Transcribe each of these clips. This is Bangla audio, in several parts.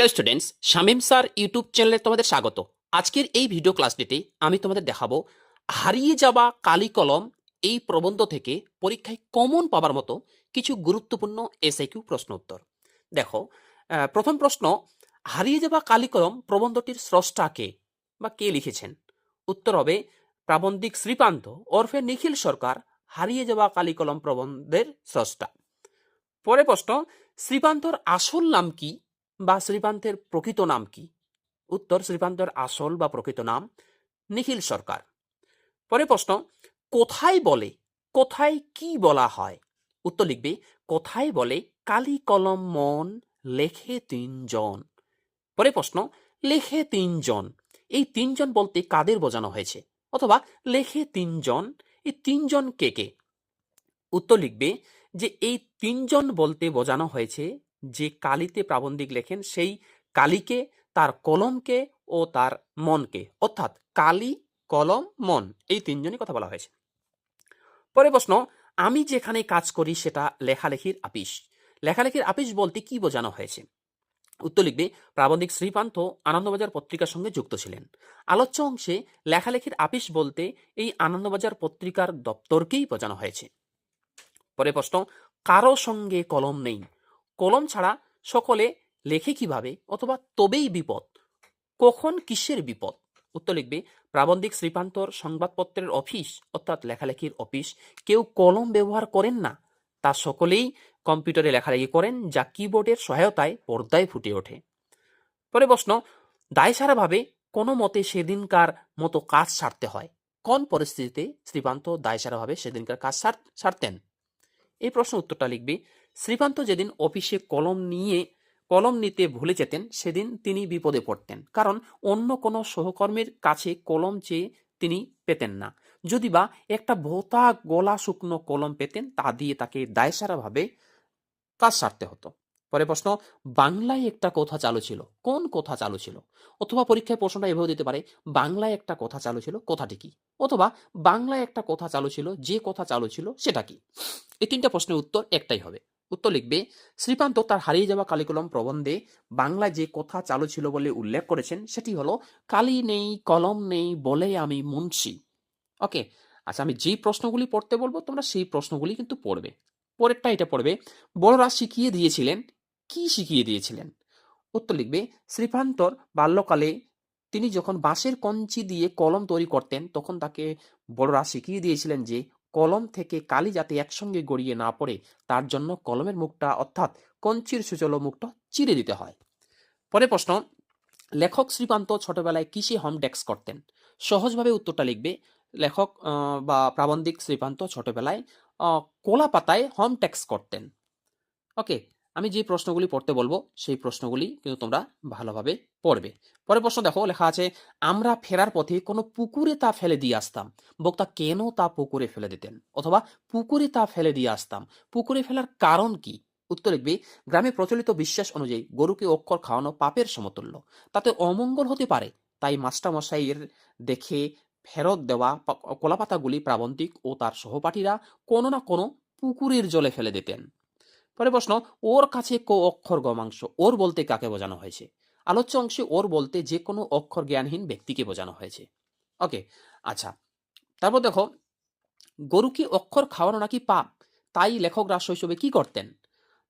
Hello students Shamim sir YouTube চ্যানেলে তোমাদের স্বাগত। আজকের এই ভিডিও ক্লাসটিতে আমি তোমাদের দেখাবো, হারিয়ে যাওয়া কালি কলম এই প্রবন্ধ থেকে পরীক্ষায় কমন পাবার মতো কিছু গুরুত্বপূর্ণ এসআইকিউ প্রশ্ন উত্তর। দেখো প্রথম প্রশ্ন, হারিয়ে যাওয়া কালি কলম প্রবন্ধটির স্রষ্টা কে বা কে লিখেছেন? উত্তর হবে প্রাবন্ধিক শ্রীকান্ত ওরফে নিখিল সরকার, হারিয়ে যাওয়া কালি কলম প্রবন্ধের স্রষ্টা। পরে প্রশ্ন, শ্রীকান্তর আসল নাম কি? বা শ্রীকান্তের প্রকৃত নাম কি? উত্তর শ্রীকান্তর আসল বা প্রকৃত নাম নিখিল সরকার। পরে প্রশ্ন, কোথায় বলে, কোথায় কি বলা হয়? উত্তর লিখবে, কোথায় বলে কালি কলম মন লেখে তিনজন? পরে প্রশ্ন, লেখে তিনজন, এই তিনজন বলতে কাদের বোঝানো হয়েছে? অথবা লেখে তিনজন, এই তিনজন কে কে? উত্তর লিখবে যে এই তিনজন বলতে বোঝানো হয়েছে যে কালিতে প্রাবন্ধিক লেখেন, সেই কালিকে, তার কলমকে ও তার মনকে। অর্থাৎ কালি, কলম, মন, এই তিনজনই কথা বলা হয়েছে। পরে প্রশ্ন, আমি যেখানে কাজ করি সেটা লেখালেখির আপিস। লেখালেখির আপিস বলতে কি বোঝানো হয়েছে? উত্তর লিখবে, প্রাবন্ধিক শ্রীপান্ত আনন্দবাজার পত্রিকার সঙ্গে যুক্ত ছিলেন। আলোচ্য অংশে লেখালেখির আপিস বলতে এই আনন্দবাজার পত্রিকার দপ্তরকেই বোঝানো হয়েছে। পরে প্রশ্ন, কারও সঙ্গে কলম নেই কলম ছাড়া সকলে লেখে কীভাবে অথবা তবেই বিপদ? কখন কিসের বিপদ? উত্তর লিখবে, প্রাবন্ধিক শ্রীপান্তর সংবাদপত্রের অফিস, অর্থাৎ লেখালেখির অফিস, কেউ কলম ব্যবহার করেন না। তা সকলেই কম্পিউটারে লেখালেখি করেন যা কিবোর্ডের সহায়তায় পর্দায় ফুটে ওঠে। পরে প্রশ্ন, দায়সারাভাবে কোনো মতে সেদিনকার মতো কাজ সারতে হয়? কোন পরিস্থিতিতে শ্রীপান্ত দায়সারাভাবে সেদিনকার কাজ সার- সারতেন? এই প্রশ্ন উত্তরটা লিখবে শ্রীকান্ত যেদিন অফিসে কলম নিয়ে, কলম নিতে ভুলে যেতেন, সেদিন তিনি বিপদে পড়তেন। কারণ অন্য কোনো সহকর্মীর কাছে কলম চেয়ে তিনি পেতেন না। যদি বা একটা ভোতা গলা শুকনো কলম পেতেন, তা দিয়ে তাকে দায়সারাভাবে কাজ সারতে হতো। পরে প্রশ্ন, বাংলায় একটা কথা চালু ছিল, কোন কথা চালু ছিল? অথবা পরীক্ষায় প্রশ্নটা এভাবে দিতে পারে, বাংলায় একটা কথা চালু ছিল, কথাটি কি? অথবা বাংলায় একটা কথা চালু ছিল, যে কথা চালু ছিল, সেটা কি? এই তিনটা প্রশ্নের উত্তর একটাই হবে। উত্তর লিখবে, শ্রীকান্ত তার হারিয়ে যাওয়া কালিকলম প্রবন্ধে বাংলায় যে কথা চালু ছিল বলে উল্লেখ করেছেন, সেটি হলো, কালি নেই, কলম নেই বলে আমি মুন্সি। ওকে আচ্ছা আমি যেই প্রশ্নগুলি পড়তে বলব, তোমরা সেই প্রশ্নগুলি কিন্তু পড়বে। পরেরটা এটা পড়বে, বড়রা শিখিয়ে দিয়েছিলেন, কি শিখিয়ে দিয়েছিলেন? উত্তর লিখবে, শ্রীকান্তর বাল্যকালে তিনি যখন বাঁশের কঞ্চি দিয়ে কলম তৈরি করতেন, তখন তাকে বড়রা শিখিয়ে দিয়েছিলেন যে কলম থেকে কালি যাতে একসঙ্গে গড়িয়ে না পড়ে, তার জন্য কলমের মুখটা অর্থাৎ কঞ্চির সুচল মুখটা চিরে দিতে হয়। পরে প্রশ্ন, লেখক শ্রীকান্ত ছোটবেলায় কিসে হোম ডেস্ক করতেন? সহজভাবে উত্তরটা লিখবে, লেখক বা প্রাবন্ধিক শ্রীকান্ত ছোটবেলায় কোলা পাতায় হোম ট্যাক্স করতেন। ওকে আমি যে প্রশ্নগুলি পড়তে বলব, সেই প্রশ্নগুলি কিন্তু তোমরা ভালোভাবে পড়বে। পরের প্রশ্ন দেখো, লেখা আছে, আমরা ফেরার পথে কোনো পুকুরে তা ফেলে দিয়ে আসতাম। বক্তা, কেন তা পুকুরে ফেলে দিতেন? অথবা, পুকুরে তা ফেলে দিয়ে আসতাম। পুকুরে ফেলার কারণ কি? উত্তর লিখবে, গ্রামে প্রচলিত বিশ্বাস অনুযায়ী গরুকে অক্ষর খাওয়ানো পাপের সমতুল্য। তাতে অমঙ্গল হতে পারে। তাই মাস্টারমশাইয়ের দেখে ফেরত দেওয়া কলাপাতাগুলি প্রাবন্তিক ও তার সহপাঠীরা কোনো না কোনো পুকুরের জলে ফেলে দিতেন। পরে প্রশ্ন, ওর কাছে কো অক্ষর গমাংশ? ওর বলতে কাকে বোঝানো হয়েছে? আলোচ্য অংশে ওর বলতে যে কোনো অক্ষর জ্ঞানহীন ব্যক্তিকে বোঝানো হয়েছে। ওকে আচ্ছা। তারপর দেখো গরুকে অক্ষর খাওয়ানো নাকি পাপ? তাই লেখকরা শৈশবে কি করতেন?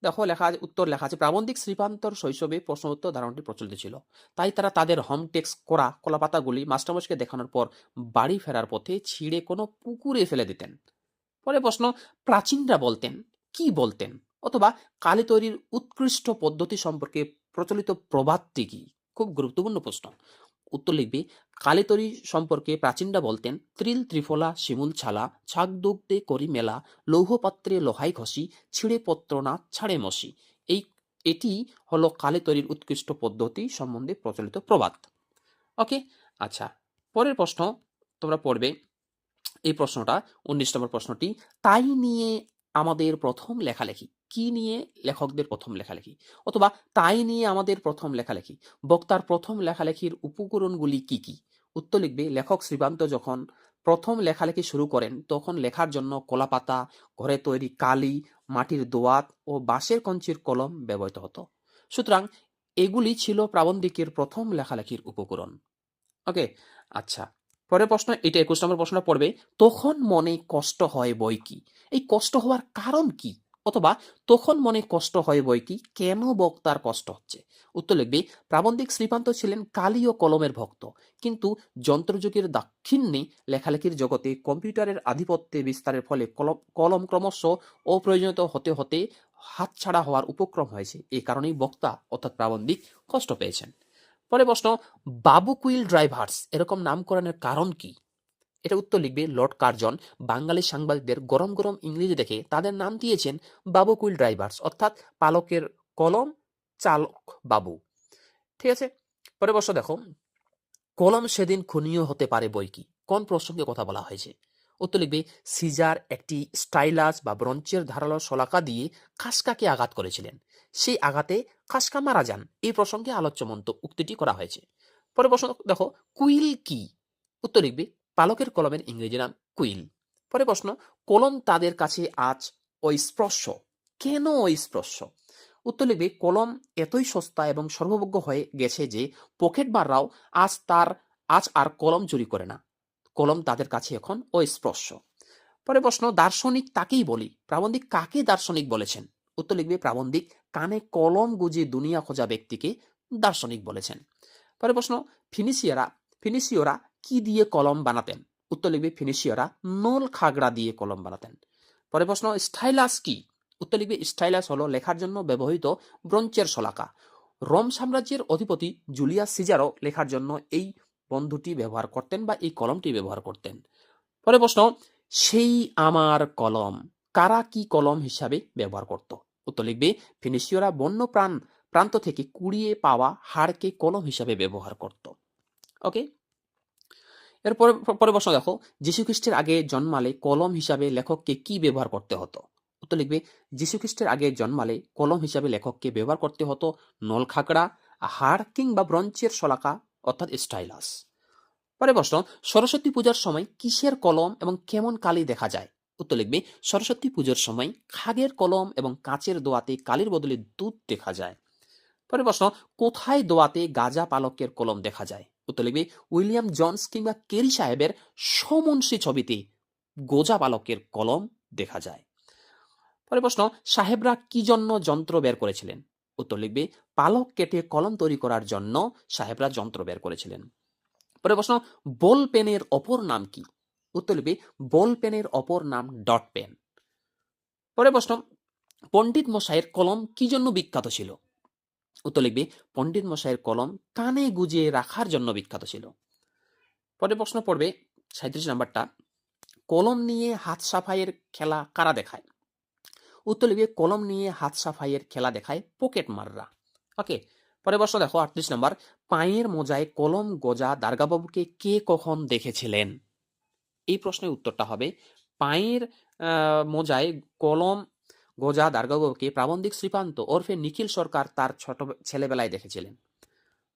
দেখো, লেখা আছে- উত্তর লেখা আছে, প্রাবন্ধিক শ্রীপান্তর শৈশবে প্রশ্ন উত্তর ধারণাটি প্রচলিত ছিল। তাই তারা তাদের হোম টেক্স করা, কলাপাতাগুলি মাস্টারমশকে দেখানোর পর বাড়ি ফেরার পথে ছিঁড়ে কোনো পুকুরে ফেলে দিতেন। পরে প্রশ্ন, প্রাচীনরা বলতেন, কি বলতেন? অথবা কালি তৈরির উৎকৃষ্ট পদ্ধতি সম্পর্কে প্রচলিত প্রবাদটি কি? খুব গুরুত্বপূর্ণ প্রশ্ন। উত্তর লিখবে, কালি তৈরি সম্পর্কে প্রাচীনরা বলতেন, ত্রিল, ত্রিফলা, শিমুল, ছালা ছাগ দুগ্ধে করি, মেলা লৌহপাত্রে লোহাই, ঘষি, ছিঁড়ে, পত্র না ছাড়ে, মসি। এই, এটি হলো কালি তৈরির উৎকৃষ্ট পদ্ধতি সম্বন্ধে প্রচলিত প্রবাদ। ওকে আচ্ছা পরের প্রশ্ন তোমরা পড়বে। এই প্রশ্নটা, উনিশ নম্বর প্রশ্নটি, তাই নিয়ে আমাদের প্রথম লেখালেখি। কি নিয়ে লেখকদের প্রথম লেখালেখি? অথবা তাই নিয়ে আমাদের প্রথম লেখালেখি। বক্তার প্রথম লেখালেখির উপকরণগুলি কি কি? উত্তর লিখবে, লেখক শ্রীকান্ত যখন প্রথম লেখালেখি শুরু করেন, তখন লেখার জন্য কলাপাতা, ঘরে তৈরি কালি, মাটির দোয়াত ও বাঁশের কঞ্চির কলম ব্যবহৃত হতো। সুতরাং এগুলি ছিল প্রাবন্ধিকের প্রথম লেখালেখির উপকরণ। ওকে আচ্ছা। পরের প্রশ্ন, এটা একুশ নম্বর প্রশ্নটা পড়বে, তখন মনে কষ্ট হয় বই কি? এই কষ্ট হওয়ার কারণ কি? অথবা তখন মনে কষ্ট হয় বই কি কেন বক্তার কষ্ট হচ্ছে? উত্তর লিখবে, প্রাবন্ধিক শ্রীকান্ত ছিলেন কালি ও কলমের ভক্ত। কিন্তু যন্ত্রযুগের দাক্ষিণ্যে লেখালেখির জগতে কম্পিউটারের আধিপত্যে বিস্তারের ফলে কলম কলম ক্রমশ অপ্রয়োজনীয় হতে হতে হাতছাড়া হওয়ার উপক্রম হয়েছে। এই কারণেই বক্তা অর্থাৎ প্রাবন্ধিক কষ্ট পেয়েছেন। পরে প্রশ্ন, বাবু কুইল ড্রাইভার্স এরকম নামকরণের কারণ কি? এটা উত্তর লিখবে লর্ড কার্জন, বাঙালি সাংবাদিকদের গরম গরম ইংরেজি দেখে তাদের নাম দিয়েছেন বাবু কুইল ড্রাইভার্স, অর্থাৎ পালকের কলম চালক বাবু। ঠিক আছে? পরে প্রশ্ন দেখো। কলম সেদিন খুনীয় হতে পারে বই কি? কোন প্রসঙ্গে কথা বলা হয়েছে? উত্তর লিখবে, সিজার একটি স্টাইলাস বা ব্রঞ্চের ধারালো শলাকা দিয়ে খাসকাকে আঘাত করেছিলেন। সেই আঘাতে খাসকা মারা যান। এই প্রসঙ্গে আলোচ্য মন্ত উক্তিটি করা হয়েছে। পরে প্রশ্ন দেখো, কুইল কি? উত্তর লিখবে পালকের কলমের ইংরেজি নাম কুইল। পরে প্রশ্ন, কলম তাদের কাছে আজ অস্পর্শ। কেন অস্পর্শ? উত্তর লিখবে, কলম এতই সস্তা এবং সর্বভোগ্য হয়ে গেছে যে পকেট বাররাও আজ তার, আজ আর কলম চুরি করে না। কলম তাদের কাছে এখন অস্পর্শ। পরে প্রশ্ন, দার্শনিক তাকেই বলি। প্রাবন্ধিক কাকে দার্শনিক বলেছেন? উত্তর লিখবে, প্রাবন্ধিক কানে কলম গুজে দুনিয়া খোঁজা ব্যক্তিকে দার্শনিক বলেছেন। পরে প্রশ্ন ফিনিশিয়ারা ফিনিশিয়রা কি দিয়ে কলম বানাতেন? উত্তর লিখবে ফিনিশিয়রা, নল খাগড়া দিয়ে কলম বানাতেন। পরে প্রশ্ন, স্টাইলাস কি? উত্তর লিখবে, স্টাইলাস হলো লেখার জন্য ব্যবহৃত ব্রঞ্চের শলাকা। রোম সাম্রাজ্যের অধিপতি জুলিয়াস সিজারও লেখার জন্য এই বন্ধুটি ব্যবহার করতেন বা এই কলমটি ব্যবহার করতেন। পরে প্রশ্ন, সেই আমার কলম কারা কি কলম হিসাবে ব্যবহার করত? উত্তর লিখবে, ফিনিশীয়রা বন্য প্রাণ প্রান্ত থেকে কুড়িয়ে পাওয়া হাড়কে কলম হিসাবে ব্যবহার করত। ওকে? এরপরে পরে প্রশ্ন দেখো, যীশুখ্রিস্টের আগে জন্মালে কলম হিসাবে লেখককে কি ব্যবহার করতে হতো? উত্তর লিখবে, যীশুখ্রিস্টের আগে জন্মালে কলম হিসাবে লেখককে ব্যবহার করতে হতো নলখাকড়া হাড় কিংবা ব্রঞ্চের শলাকা, অর্থাৎ স্টাইলাস। পরে প্রশ্ন, সরস্বতী পূজার সময় কিসের কলম এবং কেমন কালি দেখা যায়? উত্তর লিখবে, সরস্বতী পুজোর সময় খাগের কলম এবং কাচের দোয়াতে কালির বদলে দুধ দেখা যায়। পরে প্রশ্ন, কোথায় দোয়াতে গাজা পালকের কলম দেখা যায়? উত্তর লিখবে, উইলিয়াম জনস কিংবা কেরি সাহেবের সমনসী ছবিতে গোজা পালকের কলম দেখা যায়। পরে প্রশ্ন, সাহেবরা কি জন্য যন্ত্র বের করেছিলেন? উত্তর লিখবে, পালক কেটে কলম তৈরি করার জন্য সাহেবরা যন্ত্র বের করেছিলেন। পরে প্রশ্ন, বল পেনের অপর নাম কি? উত্তর লিখবে, বল পেনের অপর নাম ডট পেন। পরে প্রশ্ন, পণ্ডিত মশাইয়ের কলম কি জন্য বিখ্যাত ছিল? উত্তর লিখবে, পণ্ডিত মশাইয়ের কলম কানে গুজিয়ে রাখার জন্য বিখ্যাত ছিল। পরে প্রশ্ন পড়বে সাঁত্রিশ নাম্বারটা, কলম নিয়ে হাত সাফাইয়ের খেলা কারা দেখায়? উত্তর লিখবে, কলম নিয়ে হাত সাফাইয়ের খেলা দেখায় পকেট মাররা। ওকে পরে প্রশ্ন দেখো, আটত্রিশ নাম্বার, পায়ের মোজায় কলম গজা দার্গাবাবুকে কে কখন দেখেছিলেন? এই প্রশ্নের উত্তরটা হবে, পায়ের মোজায় কলম গোজা দার্গাবাবুকে প্রাবন্ধিক শ্রীকান্ত ওরফে নিখিল সরকার তার ছোট ছেলেবেলায় দেখেছিলেন।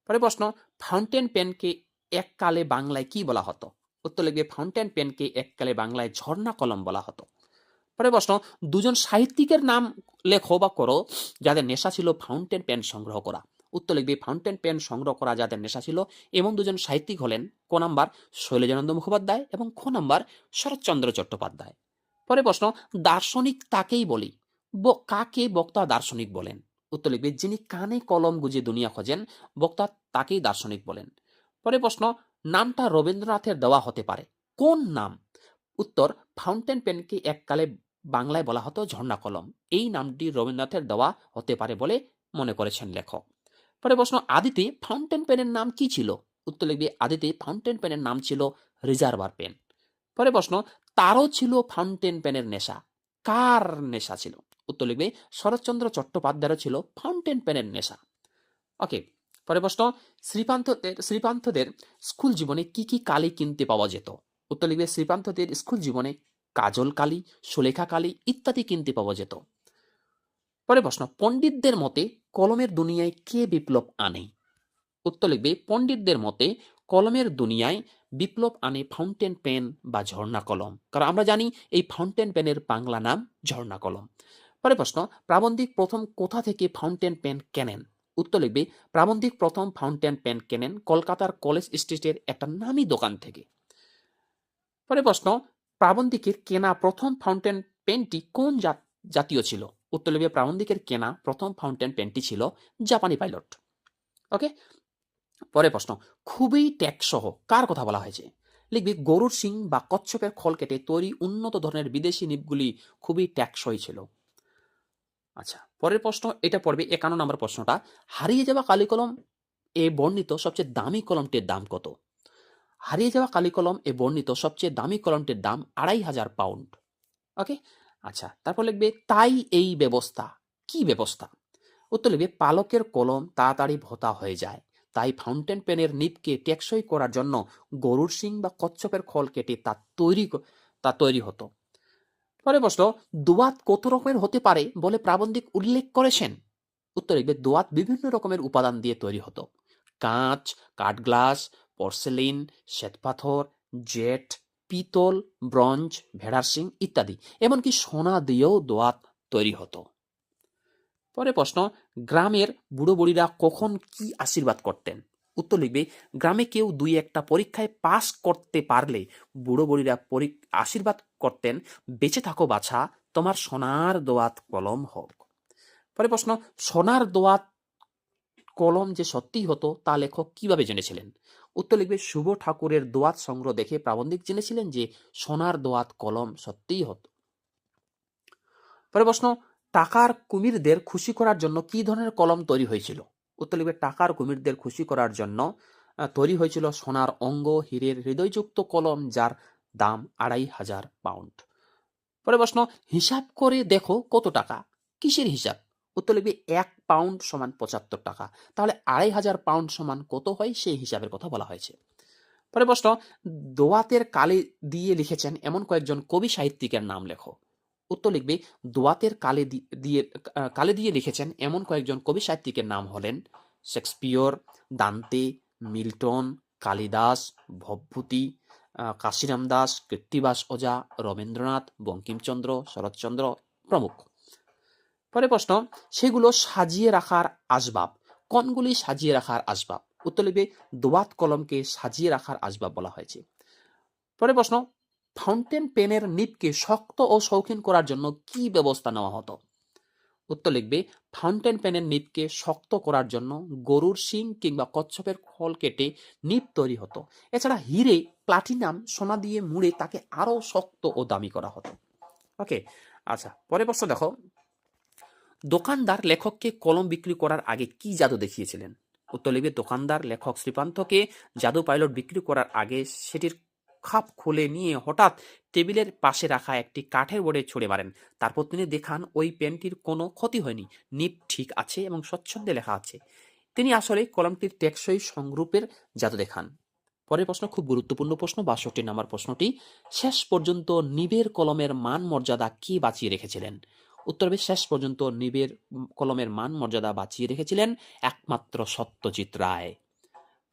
পরে প্রশ্ন, ফাউন্টেন পেনকে এককালে বাংলায় কি বলা হতো? উত্তর লিখবে, ফাউন্টেন পেনকে এককালে বাংলায় ঝর্ণা কলম বলা হতো। পরে প্রশ্ন, দুজন সাহিত্যিকের নাম লেখো বা করো যাদের নেশা ছিল ফাউন্টেন পেন সংগ্রহ করা। উত্তর লিখবে, ফাউন্টেন পেন সংগ্রহ করা যাদের নেশা ছিল এমন দুজন সাহিত্যিক হলেন ক নাম্বার শৈলজানন্দ মুখোপাধ্যায় এবং খ নাম্বার শরৎচন্দ্র চট্টোপাধ্যায়। পরে প্রশ্ন, দার্শনিক তাকেই বলি। কাকে বক্তা দার্শনিক বলেন? উত্তর লিখবে, যিনি কানে কলম গুজে দুনিয়া খোঁজেন, বক্তা তাকেই দার্শনিক বলেন। পরে প্রশ্ন, নামটা রবীন্দ্রনাথের দেওয়া হতে পারে। কোন নাম? উত্তর, ফাউন্টেন পেনকে এককালে বাংলায় বলা হতো ঝর্ণা কলম। এই নামটি রবীন্দ্রনাথের দেওয়া হতে পারে বলে মনে করেছেন লেখক। পরে প্রশ্ন, আদিতে ফাউন্টেন পেনের নাম কি ছিল? উত্তর লিখবে, আদিতে ফাউন্টেন পেনের নাম ছিল রিজার্ভার পেন। পরে প্রশ্ন, তারও ছিল ফাউন্টেন পেনের নেশা? কার নেশা ছিল? উত্তর লিখবে, শরৎচন্দ্র চট্টোপাধ্যায়েরও ছিল ফাউন্টেন পেনের নেশা। ওকে পরে প্রশ্ন শ্রীপান্তদের শ্রীপান্তদের স্কুল জীবনে কি কি কালি কিনতে পাওয়া যেত? উত্তর লিখবে শ্রীপান্তদের স্কুল জীবনে কাজল কালি, সুলেখা কালি ইত্যাদি কিনতে পাওয়া যেত। পরে প্রশ্ন, পণ্ডিতদের মতে কলমের দুনিয়ায় কে বিপ্লব আনে? উত্তর লিখবে, পণ্ডিতদের মতে কলমের দুনিয়ায় বিপ্লব আনে ফাউন্টেন পেন বা ঝর্ণা কলম। কারণ আমরা জানি এই ফাউন্টেন পেনের বাংলা নাম ঝর্ণা কলম। পরে প্রশ্ন, প্রাবন্ধিক প্রথম কোথা থেকে ফাউন্টেন পেন কেনেন? উত্তর লিখবে, প্রাবন্ধিক প্রথম ফাউন্টেন পেন কেনেন কলকাতার কলেজ স্ট্রিটের একটা নামি দোকান থেকে। পরে প্রশ্ন, প্রাবন্ধিকের কেনা প্রথম ফাউন্টেন পেনটি কোন জাত- জাতীয় ছিল? উত্তর লিখবে, প্রাবন্ধিকের কেনা প্রথম ফাউন্টেন পেনটি ছিল জাপানি পাইলট। ওকে? পরে প্রশ্ন, খুবই ট্যাক্সসহ কার কথা বলা হয়েছে? লিখবি, গরুর সিং বা কচ্ছপের খল কেটে তৈরি উন্নত ধরনের বিদেশি নিপগুলি খুবই ট্যাক্সই ছিল। আচ্ছা পরের প্রশ্ন, এটা পড়বে একান্ন নম্বর প্রশ্নটা। হারিয়ে যাওয়া কালি কলম এ বর্ণিত সবচেয়ে দামি কলমটির দাম কত? হারিয়ে যাওয়া কালি কলম এ বর্ণিত সবচেয়ে দামি কলমটির দাম আড়াই হাজার পাউন্ড। ওকে? আচ্ছা তারপর লিখবে, তাই এই ব্যবস্থা। কি ব্যবস্থা? উত্তর লিখবে, পালকের কলম তাড়াতাড়ি ভোতা হয়ে যায়। তাই ফাউন্টেন পেনের নিপকে টেকসই করার জন্য গরুর শিং বা কচ্ছপের খল কেটে তা তৈরি তা তৈরি হতো। পরে প্রশ্ন, দোয়াত কত রকমের হতে পারে বলে প্রাবন্ধিক উল্লেখ করেছেন? উত্তর লিখবে দোয়াত বিভিন্ন রকমের উপাদান দিয়ে তৈরি হতো। কাঁচ, কাঠগ্লাস, পর্সেলিন, শ্বেতপাথর, জেট, পিতল, ব্রঞ্জ, ভেড়ার শিং ইত্যাদি, এমনকি সোনা দিয়েও দোয়াত তৈরি হতো। পরে প্রশ্ন, গ্রামের বুড়ো বুড়িরা কখন কি আশীর্বাদ করতেন? উত্তর লিখবে, গ্রামে কেউ দুই একটা পরীক্ষায় পাশ করতে পারলে বুড়ো বুড়িরা আশীর্বাদ করতেন, বেঁচে থাকো বাছা, তোমার সোনার দোয়াত কলম হোক। পরে প্রশ্ন, সোনার দোয়াত কলম যে সত্যিই হতো, তা লেখক কীভাবে জেনেছিলেন? উত্তর লিখবে, শুভ ঠাকুরের দোয়াত সংগ্রহ দেখে প্রাবন্ধিক জেনেছিলেন যে সোনার দোয়াত কলম সত্যিই হতো। পরে প্রশ্ন, টাকার কুমিরদের খুশি করার জন্য কি ধরনের কলম তৈরি হয়েছিল? উত্তর লিখবে, টাকার কুমিরদের খুশি করার জন্য তৈরি হয়েছিল সোনার অঙ্গ, হীরের হৃদয়যুক্ত কলম, যার দাম আড়াই হাজার পাউন্ড। পরে প্রশ্ন, হিসাব করে দেখো কত টাকা? কিসের হিসাব? উত্তর লিখবে এক পাউন্ড সমান পঁচাত্তর টাকা। তাহলে আড়াই হাজার পাউন্ড সমান কত হয়? সেই হিসাবের কথা বলা হয়েছে। পরে প্রশ্ন, দোয়াতের কালি দিয়ে লিখেছেন এমন কয়েকজন কবি সাহিত্যিকের নাম লেখো। উত্তর লিখবে, দোয়াতের কালে দিয়ে কালে দিয়ে লিখেছেন এমন কয়েকজন কবি সাহিত্যিকের নাম হলেন Shakespeare, Dante, Milton, Kalidas, Bhavabhuti Kashiram Das Krittibas Ojha, Rabindranath, Bankimchandra, Saratchandra প্রমুখ। পরে প্রশ্ন, সেগুলো সাজিয়ে রাখার আসবাব। কোনগুলি সাজিয়ে রাখার আসবাব? উত্তর লিখবে, দোয়াত কলমকে সাজিয়ে রাখার আসবাব বলা হয়েছে। পরে প্রশ্ন, ফাউন্টেন পেনের নিপকে শক্ত ও শৌখিন করার জন্য কি ব্যবস্থা নেওয়া হতো? উত্তর লিখবে ফাউন্টেন পেনের নিপকে শক্ত করার জন্য গরুর শিং কিংবা কচ্ছপের খল কেটে নিপ তৈরি হতো। এছাড়া হিরে প্লাটিনাম সোনা দিয়ে মুড়ে তাকে আরও শক্ত ও দামি করা হতো। ওকে আচ্ছা পরের প্রশ্ন দেখো। দোকানদার লেখককে কলম বিক্রি করার আগে কি জাদু দেখিয়েছিলেন? উত্তর লিখবে, দোকানদার, লেখক শ্রীপান্তকে জাদু পাইলট বিক্রি করার আগে সেটির খাপ খুলে নিয়ে হঠাৎ টেবিলের পাশে রাখা একটি কাঠের বোর্ডে ছুড়ে মারেন। তারপর তিনি দেখান ওই পেনটির কোনো ক্ষতি হয়নি। নিপ ঠিক আছে এবং স্বচ্ছন্দে লেখা আছে। তিনি আসলে কলমটির টেকসই সংরূপের জাদু দেখান। পরের প্রশ্ন, খুব গুরুত্বপূর্ণ প্রশ্ন, বাষট্টি নাম্বার প্রশ্নটি, শেষ পর্যন্ত নিবের কলমের মান মর্যাদা কি বাঁচিয়ে রেখেছিলেন? উত্তর হবে, শেষ পর্যন্ত নিবের কলমের মান মর্যাদা বাঁচিয়ে রেখেছিলেন একমাত্র সত্যজিৎ রায়।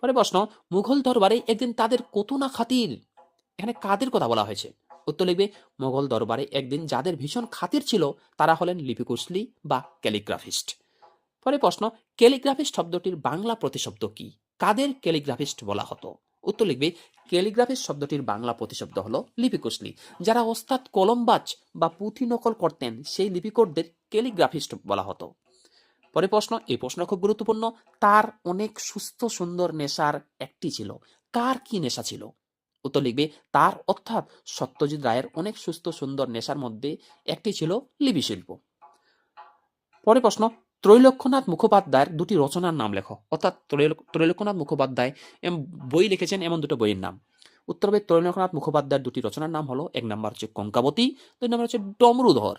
পরে প্রশ্ন, মুঘল দরবারে একদিন তাদের কত না খাতির? এখানে কাদের কথা বলা হয়েছে? উত্তর লিখবে, মোগল দরবারে একদিন যাদের ভীষণ খাতির ছিল, তারা হলেন লিপিকুশলি বা ক্যালিগ্রাফিস্ট। পরে প্রশ্ন, ক্যালিগ্রাফিস্ট শব্দটির বাংলা প্রতিশব্দ কি? কাদের ক্যালিগ্রাফিস্ট বলা হতো? উত্তর লিখবে, ক্যালিগ্রাফিস্ট শব্দটির বাংলা প্রতিশব্দ হলো লিপিকুশলি। যারা ওস্তাদ কলমবাজ বা পুঁথি নকল করতেন, সেই লিপিকরদের ক্যালিগ্রাফিস্ট বলা হতো। পরে প্রশ্ন এই প্রশ্ন খুব গুরুত্বপূর্ণ। তার অনেক সুস্থ সুন্দর নেশার একটি ছিল। কার কি নেশা ছিল? উত্তর লিখবে, তার অর্থাৎ সত্যজিৎ রায়ের অনেক সুস্থ, সুন্দর নেশার মধ্যে একটি ছিল লিপি শিল্প পরে প্রশ্ন ত্রৈলক্ষ্যনাথ মুখোপাধ্যায়ের দুটি রচনার নাম লেখো। অর্থাৎ ত্রৈল- ত্রৈলোক্যনাথ মুখোপাধ্যায় বই লিখেছেন এমন দুটো বইয়ের নাম। উত্তর হবে, ত্রৈলোক্যনাথ মুখোপাধ্যায়ের দুটি রচনার নাম হলো, এক নাম্বার হচ্ছে কঙ্কাবতী, দুই নাম্বার হচ্ছে ডমরুধর।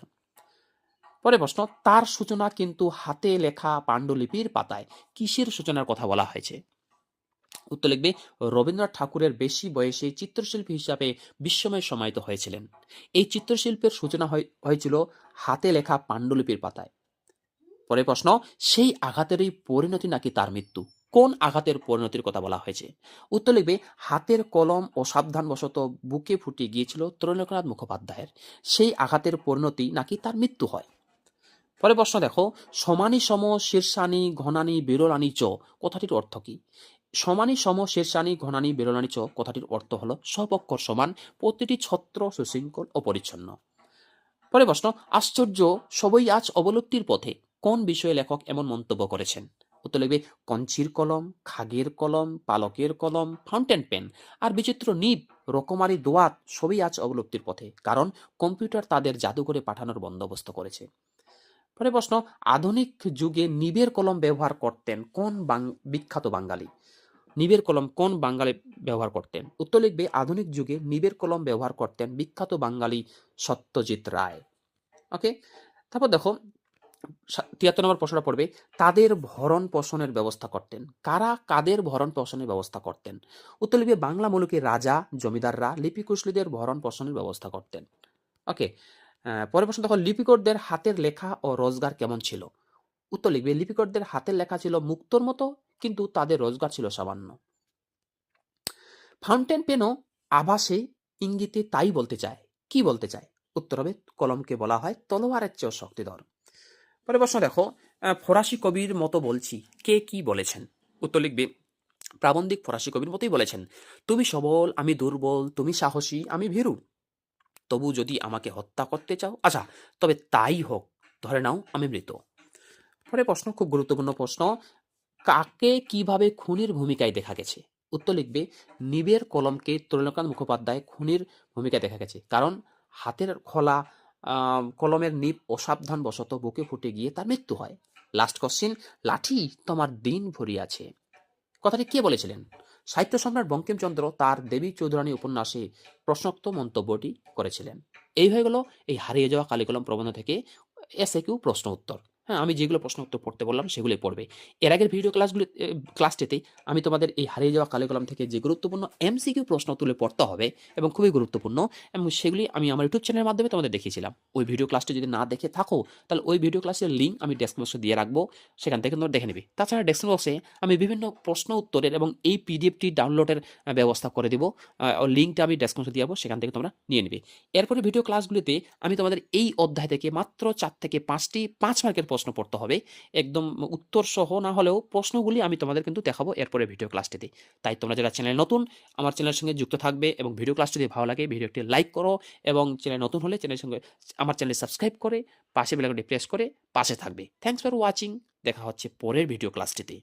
পরে প্রশ্ন, তার সূচনা কিন্তু হাতে লেখা পাণ্ডুলিপির পাতায়, কিসের সূচনার কথা বলা হয়েছে? উত্তর লিখবে, রবীন্দ্রনাথ ঠাকুরের বেশি বয়সে চিত্রশিল্পী হিসাবে বিশ্বময় সমাহিত হয়েছিলেন। এই চিত্রশিল্পের সূচনা হয়- হয়েছিল হাতে লেখা পাণ্ডুলিপির পাতায়। পরে প্রশ্ন, সেই আঘাতেরই পরিণতি নাকি তার মৃত্যু? কোন আঘাতের পরিণতির কথা বলা হয়েছে? উত্তর লিখবে, হাতের কলম অসাবধানবশত বুকে ফুটে গিয়েছিল ত্রৈলোকনাথ মুখোপাধ্যায়ের। সেই আঘাতের পরিণতি নাকি তার মৃত্যু হয়? পরে প্রশ্ন দেখো সমানি সম শীর্ষানি, ঘনানি, বিরলানি, চ, কথাটির অর্থ কি? সমানি সম শীর্ষানি ঘনানি বেরোনানি চ কথাটির অর্থ হলো সপক্ষর সমান, প্রতিটি ছত্র সুশৃঙ্খল ও পরিচ্ছন্ন। পরে প্রশ্ন, আশ্চর্য সবই আজ অবলুপ্তির পথে, কোন বিষয়ে লেখক এমন মন্তব্য করেছেন? উত্তর লিখবে, কঞ্চির কলম, খাগের কলম, পালকের কলম, ফাউন্টেন পেন আর বিচিত্র নিব, রকমারি দোয়াত সবই আজ অবলুপ্তির পথে, কারণ কম্পিউটার তাদের জাদুঘরে পাঠানোর বন্দোবস্ত করেছে। পরে প্রশ্ন, আধুনিক যুগে নিবের কলম ব্যবহার করতেন কোন বিখ্যাত বাঙালি? নিবের কলম কোন বাঙালি ব্যবহার করতেন? উত্তর লিখবে, আধুনিক যুগে নিবের কলম ব্যবহার করতেন বিখ্যাত বাঙালি সত্যজিৎ রায়। ওকে তারপর দেখো তিয়াত্তর নম্বর প্রশ্নটা পড়বে, তাদের ভরণ পোষণের ব্যবস্থা করতেন। কারা কাদের ভরণ পোষণের ব্যবস্থা করতেন? উত্তর লিখবে, বাংলা মুলুকের রাজা, জমিদাররা, লিপিকুশলীদের ভরণ পোষণের ব্যবস্থা করতেন। ওকে পরের প্রশ্ন দেখো, লিপিকরদের হাতের লেখা ও রোজগার কেমন ছিল? উত্তর লিখবে, লিপিকরদের হাতের লেখা ছিল মুক্তোর মতো কিন্তু তাদের রোজগার ছিল সামান্য। ফাউন্টেন পেনও আভাসে ইঙ্গিতে তাই বলতে চায়। কি বলতে চায়? উত্তর হবে, কলমকে বলা হয় তলোয়ারের চেয়েও শক্তিধর। পরে প্রশ্ন দেখো ফরাসি কবির মতো বলছি, কে কি বলেছেন? উত্তর লিখবে, প্রাবন্ধিক ফরাসি কবির মতোই বলেছেন, তুমি সবল, আমি দুর্বল, তুমি সাহসী, আমি ভীরু। তবু যদি আমাকে হত্যা করতে চাও আচ্ছা তবে তাই হোক, ধরে নাও আমি মৃত। পরে প্রশ্ন, খুব গুরুত্বপূর্ণ প্রশ্ন কাকে কীভাবে খুনির ভূমিকায় দেখা গেছে? উত্তর লিখবে, নিবের কলমকে তরুণকান্ত মুখোপাধ্যায় খুনির ভূমিকায় দেখা গেছে। কারণ হাতের খোলা কলমের নিব অসাবধান বশত বুকে ফুটে গিয়ে তার মৃত্যু হয়। লাস্ট কোশ্চিন লাঠি তোমার দিন ভরিয়াছে। কথাটি কে বলেছিলেন? সাহিত্য সম্রাট বঙ্কিমচন্দ্র তার দেবী চৌধুরানী উপন্যাসে প্রশ্নোক্ত মন্তব্যটি করেছিলেন। এই হয়ে গেল এই হারিয়ে যাওয়া কালিকলম প্রবন্ধ থেকে এসে কিউ প্রশ্ন উত্তর। হ্যাঁ আমি যেগুলো প্রশ্ন উত্তর পড়তে বললাম সেগুলোই পড়বে। এর আগের ভিডিও ক্লাসগুলি ক্লাসটিতে আমি তোমাদের এই হারিয়ে যাওয়া কালিকলম থেকে যে গুরুত্বপূর্ণ এমসিকিউ প্রশ্ন তুলে পড়তে হবে এবং খুবই গুরুত্বপূর্ণ এবং সেগুলি আমি আমার ইউটিউব চ্যানেলের মাধ্যমে তোমাদের দেখিয়েছিলাম। ওই ভিডিও ক্লাসটি যদি না দেখে থাকো, তাহলে ওই ভিডিও ক্লাসের লিঙ্ক আমি ডেস্ক বক্সে দিয়ে রাখব। সেখান থেকে তোমরা দেখে নেবে। তাছাড়া ডেস্ক বক্সে আমি বিভিন্ন প্রশ্ন উত্তরের এবং এই পিডিএফটি ডাউনলোডের ব্যবস্থা করে দিব। লিঙ্কটা আমি ডেস্ক বক্সে দিয়ে যাব সেখান থেকে তোমরা নিয়ে নিবে। এরপরে ভিডিও ক্লাসগুলিতে আমি তোমাদের এই অধ্যায় থেকে মাত্র চার থেকে পাঁচটি পাঁচ মার্কের প্রশ্ন পড়তে হবে। একদম উত্তর সহ না হলেও প্রশ্নগুলি আমি তোমাদের কিন্তু দেখাবো এরপরে ভিডিও ক্লাসটিতে তাই তোমরা যারা চ্যানেল নতুন, আমার চ্যানেলের সঙ্গে যুক্ত থাকবে এবং ভিডিও ক্লাসটি যদি ভালো লাগে ভিডিওটি লাইক করো এবং চ্যানেল নতুন হলে চ্যানেলের সঙ্গে আমার চ্যানেল সাবস্ক্রাইব করে, পাশে বেলাকটি প্রেস করে পাশে থাকবে। থ্যাংকস ফর ওয়াচিং দেখা হচ্ছে পরের ভিডিও ক্লাসটিতে